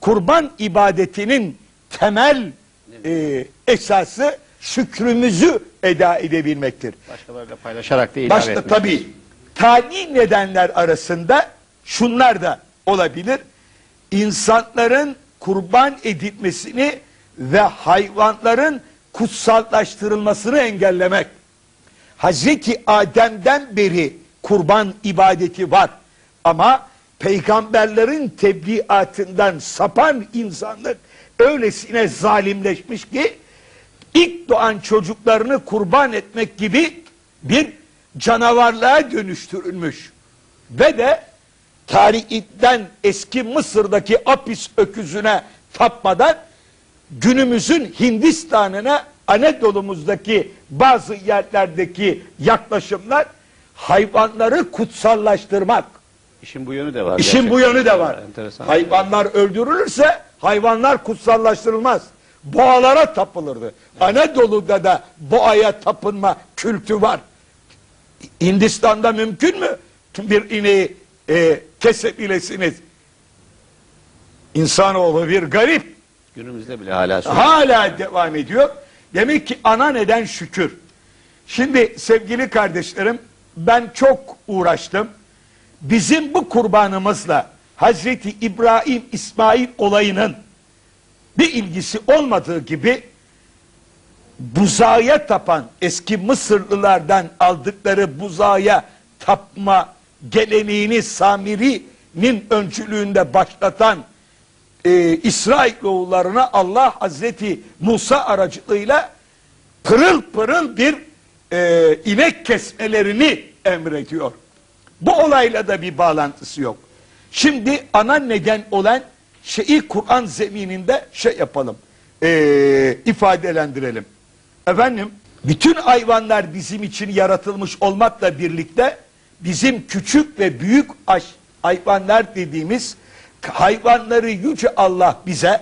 kurban ibadetinin temel e, esası şükrümüzü eda edebilmektir. Başkalarıyla paylaşarak da ilave Başta tabii tali nedenler arasında şunlar da olabilir. İnsanların kurban edilmesini ve hayvanların kutsallaştırılmasını engellemek. Hazreti Adem'den beri kurban ibadeti var. Ama peygamberlerin tebliğatından sapan insanlık öylesine zalimleşmiş ki ilk doğan çocuklarını kurban etmek gibi bir canavarlığa dönüştürülmüş. Ve de tarihten eski Mısır'daki Apis öküzüne tapmadan günümüzün Hindistan'ına Anadolu'muzdaki bazı yerlerdeki yaklaşımlar hayvanları kutsallaştırmak. İşin bu yönü de var. İşin bu gerçekten. yönü de var. Enteresan. Hayvanlar öldürülürse hayvanlar kutsallaştırılmaz. Boğalara tapılırdı. Anadolu'da da boğaya tapınma kültü var. Hindistan'da mümkün mü? Bir ineği e, kesebilesiniz. İnsanoğlu bir garip. Günümüzde bile hala sürüyor. Hala devam ediyor. Demek ki ana neden şükür. Şimdi sevgili kardeşlerim ben çok uğraştım. Bizim bu kurbanımızla Hazreti İbrahim İsmail olayının bir ilgisi olmadığı gibi buzağa tapan eski Mısırlılardan aldıkları buzağa tapma geleneğini Samiri'nin öncülüğünde başlatan e, İsrailoğullarına Allah Hazreti Musa aracılığıyla pırıl pırıl bir e, inek kesmelerini emrediyor. Bu olayla da bir bağlantısı yok. Şimdi ana neden olan şeyi Kur'an zemininde şey yapalım, e, ifadelendirelim. Efendim, bütün hayvanlar bizim için yaratılmış olmakla birlikte bizim küçük ve büyük hayvanlar dediğimiz hayvanları yüce Allah bize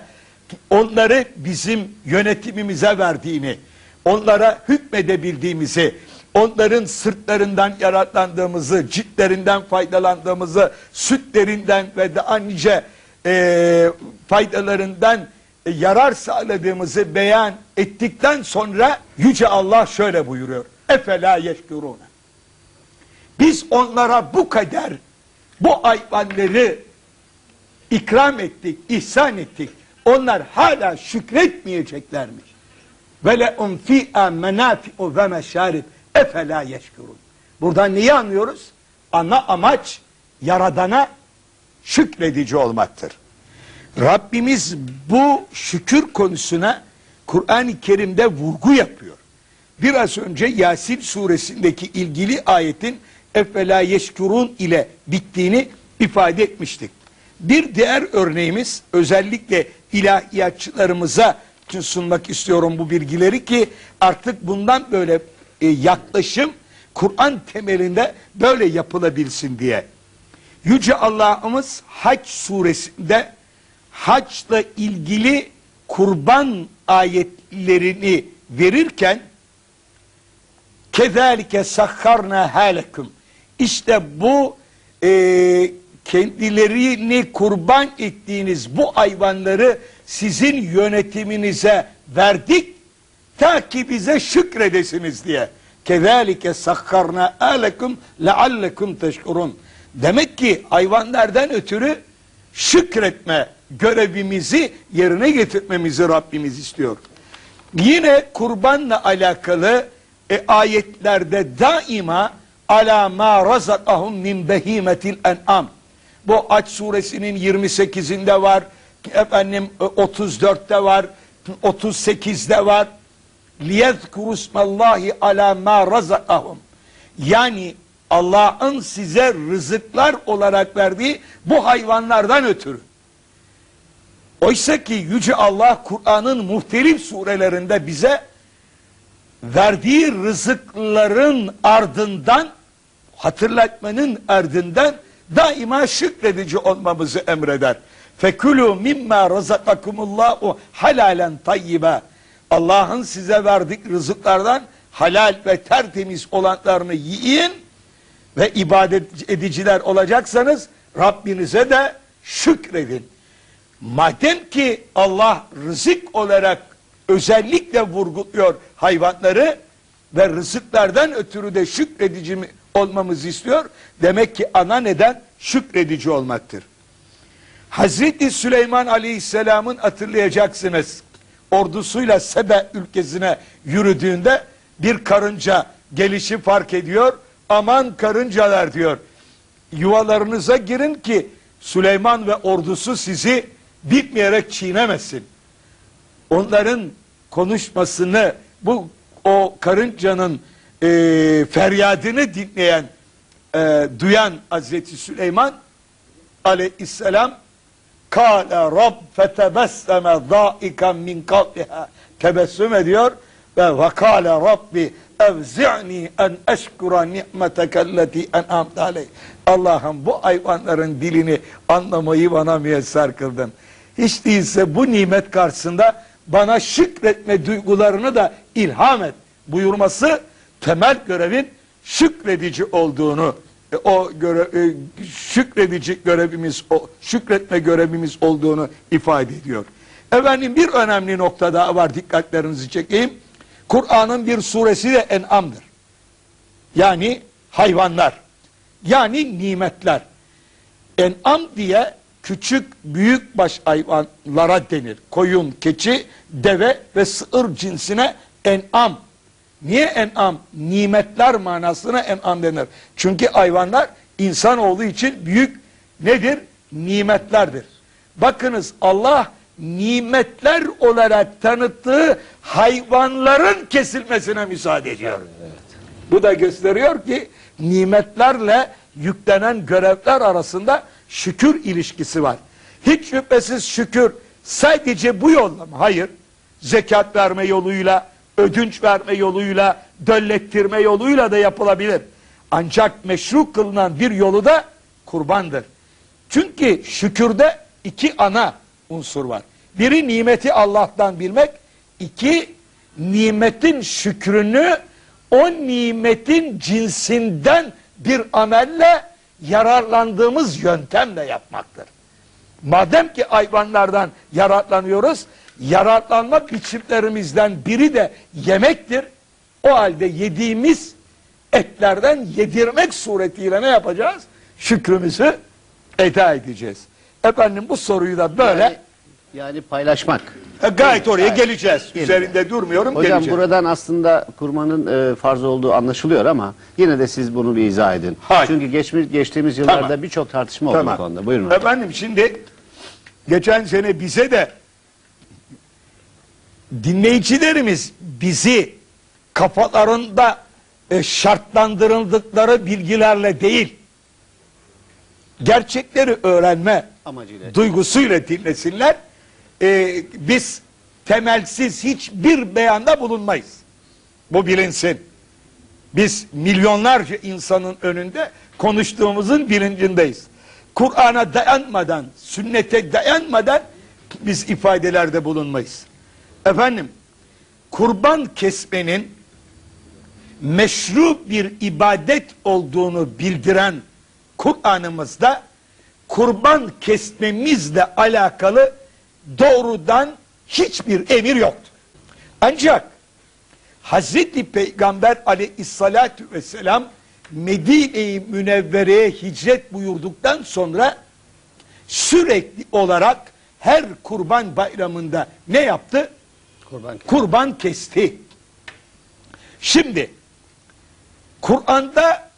onları bizim yönetimimize verdiğini, onlara hükmedebildiğimizi, onların sırtlarından yaratlandığımızı, ciltlerinden faydalandığımızı, sütlerinden ve daha nice e, faydalarından e, yarar sağladığımızı beyan ettikten sonra Yüce Allah şöyle buyuruyor. Efela yeşkuruna. Biz onlara bu kadar bu hayvanları ikram ettik, ihsan ettik. Onlar hala şükretmeyeceklermiş. Ve le'um fi'a menafi'u ve meşarib efela yeşkurun. Buradan neyi anlıyoruz? Ana amaç yaradana şükredici olmaktır. Rabbimiz bu şükür konusuna Kur'an-ı Kerim'de vurgu yapıyor. Biraz önce Yasin suresindeki ilgili ayetin efela yeşkurun ile bittiğini ifade etmiştik. Bir diğer örneğimiz özellikle ilahiyatçılarımıza sunmak istiyorum bu bilgileri ki artık bundan böyle e, yaklaşım Kur'an temelinde böyle yapılabilsin diye. Yüce Allah'ımız Hac suresinde haçla ilgili kurban ayetlerini verirken kezalike sakharna halekum işte bu e, kendilerini kurban ettiğiniz bu hayvanları sizin yönetiminize verdik ta ki bize şükredesiniz diye. Kezalike sakharna alekum leallekum teşkurun. Demek ki hayvanlardan ötürü şükretme görevimizi yerine getirmemizi Rabbimiz istiyor. Yine kurbanla alakalı e, ayetlerde daima ala ma razakahum min behimetil en'am. Bu Aç suresinin 28'inde var. Efendim 34'te var. 38'de var. Liyezkuru ismallahi ala ma razakahum. Yani Allah'ın size rızıklar olarak verdiği bu hayvanlardan ötürü. Oysa ki Yüce Allah Kur'an'ın muhtelif surelerinde bize verdiği rızıkların ardından hatırlatmanın ardından daima şükredici olmamızı emreder. Fekulu mimma razakakumullahu halalen tayyiba. Allah'ın size verdik rızıklardan halal ve tertemiz olanlarını yiyin ve ibadet ediciler olacaksanız Rabbinize de şükredin. Madem ki Allah rızık olarak özellikle vurguluyor hayvanları ve rızıklardan ötürü de şükredici mi olmamızı istiyor. Demek ki ana neden şükredici olmaktır. Hazreti Süleyman Aleyhisselam'ın hatırlayacaksınız ordusuyla Sebe ülkesine yürüdüğünde bir karınca gelişi fark ediyor. Aman karıncalar diyor. Yuvalarınıza girin ki Süleyman ve ordusu sizi bitmeyerek çiğnemesin. Onların konuşmasını bu o karıncanın e, feryadını dinleyen e, duyan Hazreti Süleyman aleyhisselam Kâle Rab fetebesseme zâiken min kavliha tebessüm ediyor ve vakâle Rabbi evzi'ni en eşkura ni'metekelleti en'amte aleyh. Allah'ım bu hayvanların dilini anlamayı bana müyesser kıldın. Hiç değilse bu nimet karşısında bana şükretme duygularını da ilham et buyurması temel görevin şükredici olduğunu e, o göre, e, görevimiz o şükretme görevimiz olduğunu ifade ediyor. Efendim bir önemli nokta daha var dikkatlerinizi çekeyim. Kur'an'ın bir suresi de En'am'dır. Yani hayvanlar. Yani nimetler. En'am diye küçük büyük baş hayvanlara denir. Koyun, keçi, deve ve sığır cinsine en'am. Niye en'am? Nimetler manasına en'am denir. Çünkü hayvanlar insanoğlu için büyük nedir? Nimetlerdir. Bakınız Allah nimetler olarak tanıttığı hayvanların kesilmesine müsaade ediyor. Bu da gösteriyor ki nimetlerle yüklenen görevler arasında şükür ilişkisi var. Hiç şüphesiz şükür sadece bu yolla mı? Hayır. Zekat verme yoluyla, ödünç verme yoluyla, döllettirme yoluyla da yapılabilir. Ancak meşru kılınan bir yolu da kurbandır. Çünkü şükürde iki ana unsur var. Biri nimeti Allah'tan bilmek, iki nimetin şükrünü o nimetin cinsinden bir amelle yararlandığımız yöntemle yapmaktır. Madem ki hayvanlardan yararlanıyoruz, yararlanma biçimlerimizden biri de yemektir. O halde yediğimiz etlerden yedirmek suretiyle ne yapacağız? Şükrümüzü eda edeceğiz. Efendim bu soruyu da böyle Yani, yani paylaşmak. e, gayet oraya geleceğiz. Gelin. Üzerinde durmuyorum Hocam geleceğiz. buradan aslında kurmanın e, farz olduğu anlaşılıyor ama yine de siz bunu bir izah edin. Hayır. Çünkü geçmiş, geçtiğimiz yıllarda Tamam. birçok tartışma oldu bu konuda. Buyurun hocam. Efendim şimdi geçen sene bize de dinleyicilerimiz bizi kafalarında e, şartlandırıldıkları bilgilerle değil gerçekleri öğrenme Amacıyla. duygusuyla dinlesinler. E, biz temelsiz hiçbir beyanda bulunmayız. Bu bilinsin. Biz milyonlarca insanın önünde konuştuğumuzun bilincindeyiz. Kur'an'a dayanmadan, sünnete dayanmadan biz ifadelerde bulunmayız. Efendim, kurban kesmenin meşru bir ibadet olduğunu bildiren Kur'an'ımızda kurban kesmemizle alakalı doğrudan hiçbir emir yoktur. Ancak Hazreti Peygamber aleyhissalatü vesselam Medine-i Münevvere'ye hicret buyurduktan sonra sürekli olarak her kurban bayramında ne yaptı? Kurban Kurban kesti. Şimdi Kur'an'da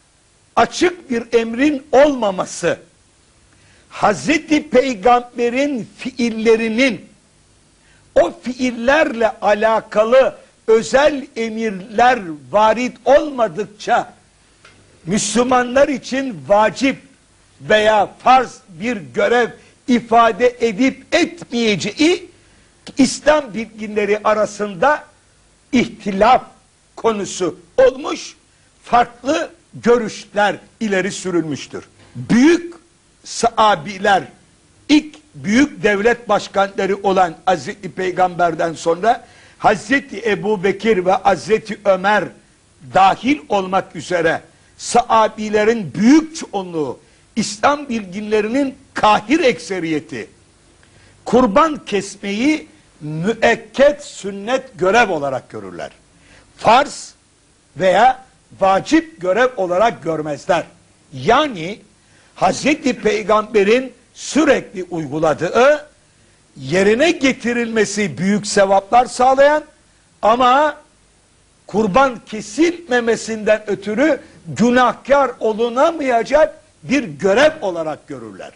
açık bir emrin olmaması Hazreti Peygamber'in fiillerinin o fiillerle alakalı özel emirler varit olmadıkça Müslümanlar için vacip veya farz bir görev ifade edip etmeyeceği İslam bilginleri arasında ihtilaf konusu olmuş, farklı görüşler ileri sürülmüştür. Büyük sahabiler, ilk büyük devlet başkanları olan Hazreti Peygamber'den sonra Hazreti Ebu Bekir ve Hazreti Ömer dahil olmak üzere sahabilerin büyük çoğunluğu, İslam bilginlerinin kahir ekseriyeti kurban kesmeyi müekket sünnet görev olarak görürler. Farz veya vacip görev olarak görmezler. Yani Hazreti Peygamber'in sürekli uyguladığı yerine getirilmesi büyük sevaplar sağlayan ama kurban kesilmemesinden ötürü günahkar olunamayacak bir görev olarak görürler.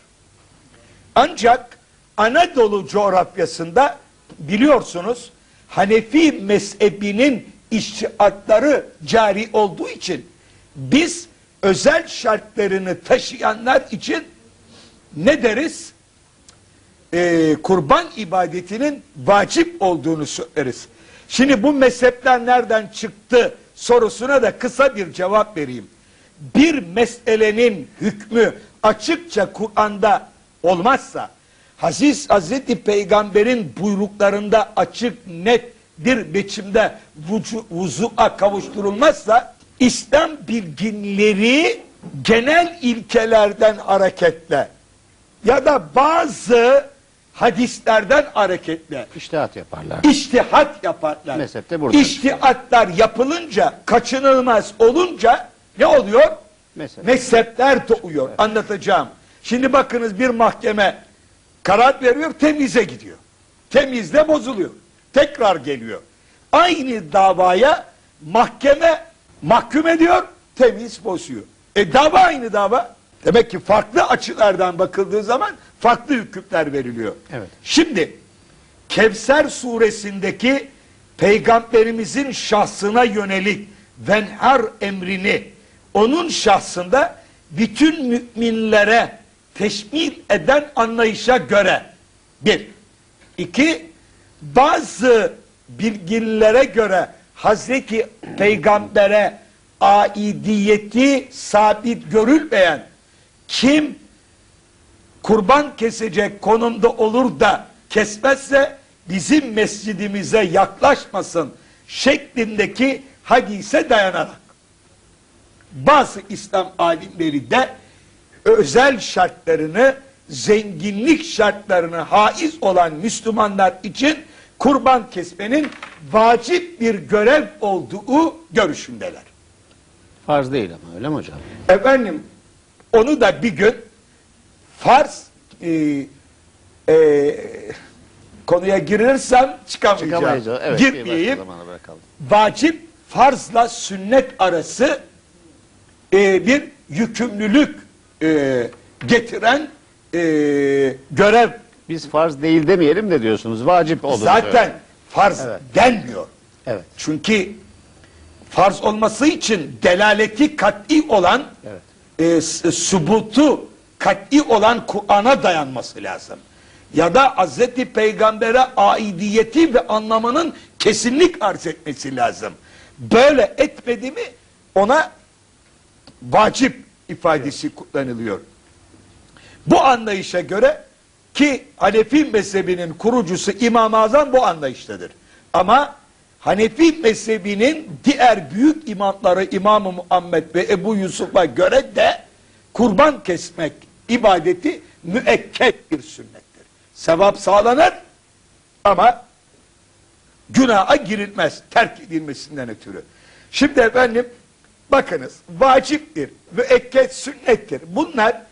Ancak Anadolu coğrafyasında biliyorsunuz Hanefi mezhebinin iştihatları cari olduğu için biz özel şartlarını taşıyanlar için ne deriz? Ee, kurban ibadetinin vacip olduğunu söyleriz. Şimdi bu mezhepler nereden çıktı sorusuna da kısa bir cevap vereyim. Bir meselenin hükmü açıkça Kur'an'da olmazsa, Aziz Hazreti Peygamber'in buyruklarında açık net bir biçimde vucu, vuzu'a kavuşturulmazsa, İslam bilginleri genel ilkelerden hareketle ya da bazı hadislerden hareketle İştihat yaparlar. İçtihat yaparlar. Mezhepte burada. İçtihatlar yapılınca, kaçınılmaz olunca ne oluyor? Mezhep. Mezhepler doğuyor. Anlatacağım. Şimdi bakınız bir mahkeme karar veriyor, temize gidiyor. Temizde bozuluyor. Tekrar geliyor. Aynı davaya mahkeme mahkum ediyor, temiz bozuyor. E dava aynı dava. Demek ki farklı açılardan bakıldığı zaman farklı hükümler veriliyor. Evet. Şimdi Kevser suresindeki peygamberimizin şahsına yönelik venhar emrini onun şahsında bütün müminlere teşmil eden anlayışa göre bir. iki bazı bilginlere göre Hazreti Peygamber'e aidiyeti sabit görülmeyen kim kurban kesecek konumda olur da kesmezse bizim mescidimize yaklaşmasın şeklindeki hadise dayanarak bazı İslam alimleri de özel şartlarını zenginlik şartlarını haiz olan Müslümanlar için kurban kesmenin vacip bir görev olduğu görüşündeler. Farz değil ama öyle mi hocam? Efendim onu da bir gün farz e, e, konuya girirsem çıkamayacağım. Evet. Girmeyeyim. Vacip farzla sünnet arası e, bir yükümlülük e, getiren e, görev. Biz farz değil demeyelim de diyorsunuz. Vacip olur. Zaten farz Evet. denmiyor. Evet. Çünkü farz olması için delaleti kat'i olan Evet. e, s- subutu kat'i olan Kur'an'a dayanması lazım. Ya da Hazreti Peygamber'e aidiyeti ve anlamının kesinlik arz etmesi lazım. Böyle etmedi mi ona vacip ifadesi kullanılıyor. Bu anlayışa göre ki Hanefi mezhebinin kurucusu İmam-ı Azam bu anlayıştadır. Ama Hanefi mezhebinin diğer büyük imamları İmam-ı Muhammed ve Ebu Yusuf'a göre de kurban kesmek ibadeti müekket bir sünnettir. Sevap sağlanır ama günaha girilmez terk edilmesinden ötürü. Şimdi efendim bakınız vaciptir, müekket sünnettir. Bunlar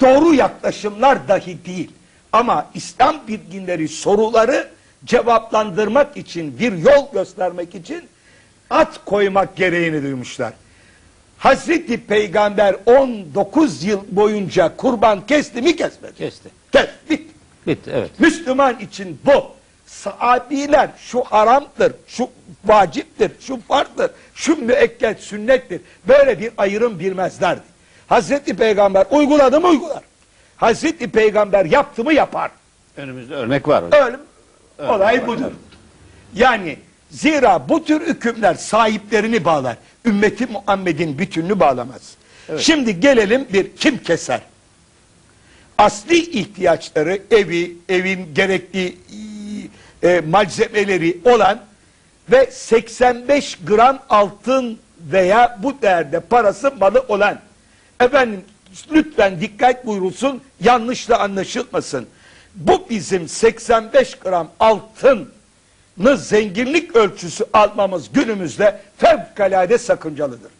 doğru yaklaşımlar dahi değil. Ama İslam bilginleri soruları cevaplandırmak için, bir yol göstermek için at koymak gereğini duymuşlar. Hazreti Peygamber 19 yıl boyunca kurban kesti mi kesmedi? Kesti. Kes, bitti. Bitti evet. Müslüman için bu. Sahabiler şu haramdır, şu vaciptir, şu farktır, şu müekket sünnettir. Böyle bir ayrım bilmezlerdi. Hazreti Peygamber uyguladı mı uygular. Hazreti Peygamber yaptı mı yapar. Önümüzde örnek var hocam. Öyle olay budur. Yani zira bu tür hükümler sahiplerini bağlar. Ümmeti Muhammed'in bütününü bağlamaz. Şimdi gelelim bir kim keser? Asli ihtiyaçları evi, evin gerekli e, malzemeleri olan ve 85 gram altın veya bu değerde parası malı olan efendim lütfen dikkat buyurulsun yanlışla anlaşılmasın. Bu bizim 85 gram altını zenginlik ölçüsü almamız günümüzde fevkalade sakıncalıdır.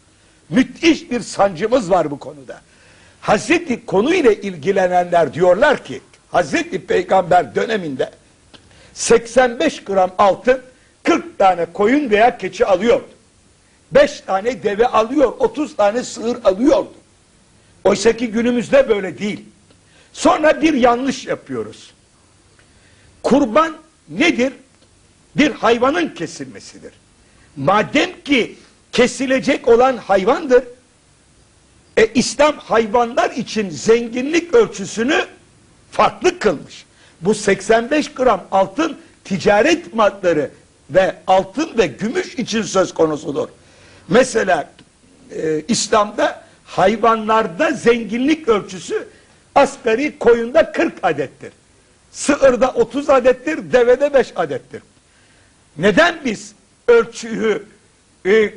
Müthiş bir sancımız var bu konuda. Hazreti konuyla ilgilenenler diyorlar ki Hazreti Peygamber döneminde 85 gram altın 40 tane koyun veya keçi alıyordu. 5 tane deve alıyor, 30 tane sığır alıyordu. Oysa ki günümüzde böyle değil. Sonra bir yanlış yapıyoruz. Kurban nedir? Bir hayvanın kesilmesidir. Madem ki kesilecek olan hayvandır, e, İslam hayvanlar için zenginlik ölçüsünü farklı kılmış. Bu 85 gram altın ticaret maddeleri ve altın ve gümüş için söz konusudur. Mesela e, İslam'da hayvanlarda zenginlik ölçüsü asgari koyunda 40 adettir. Sığırda 30 adettir, devede 5 adettir. Neden biz ölçüyü e,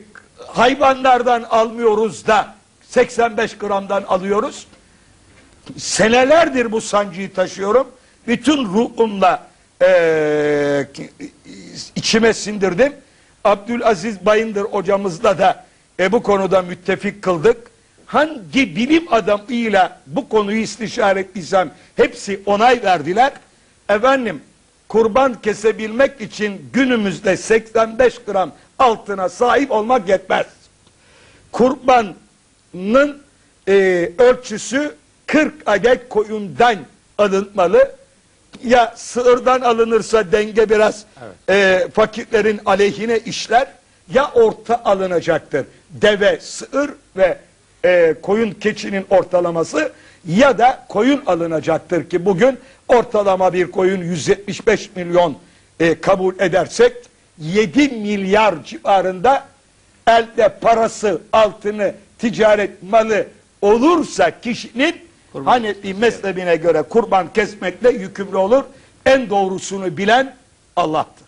hayvanlardan almıyoruz da 85 gramdan alıyoruz? Senelerdir bu sancıyı taşıyorum. Bütün ruhumla e, içime sindirdim. Abdülaziz Bayındır hocamızla da e, bu konuda müttefik kıldık. Hangi bilim adamıyla bu konuyu istişare ettiysem hepsi onay verdiler. Efendim kurban kesebilmek için günümüzde 85 gram altına sahip olmak yetmez. Kurbanın e, ölçüsü 40 adet koyundan alınmalı. Ya sığırdan alınırsa denge biraz e, fakirlerin aleyhine işler ya orta alınacaktır. Deve, sığır ve e, koyun keçinin ortalaması ya da koyun alınacaktır ki bugün ortalama bir koyun 175 milyon e, kabul edersek 7 milyar civarında elde parası, altını, ticaret malı olursa kişinin Kurban Hanefi mezhebine göre kurban kesmekle yükümlü olur. En doğrusunu bilen Allah'tır.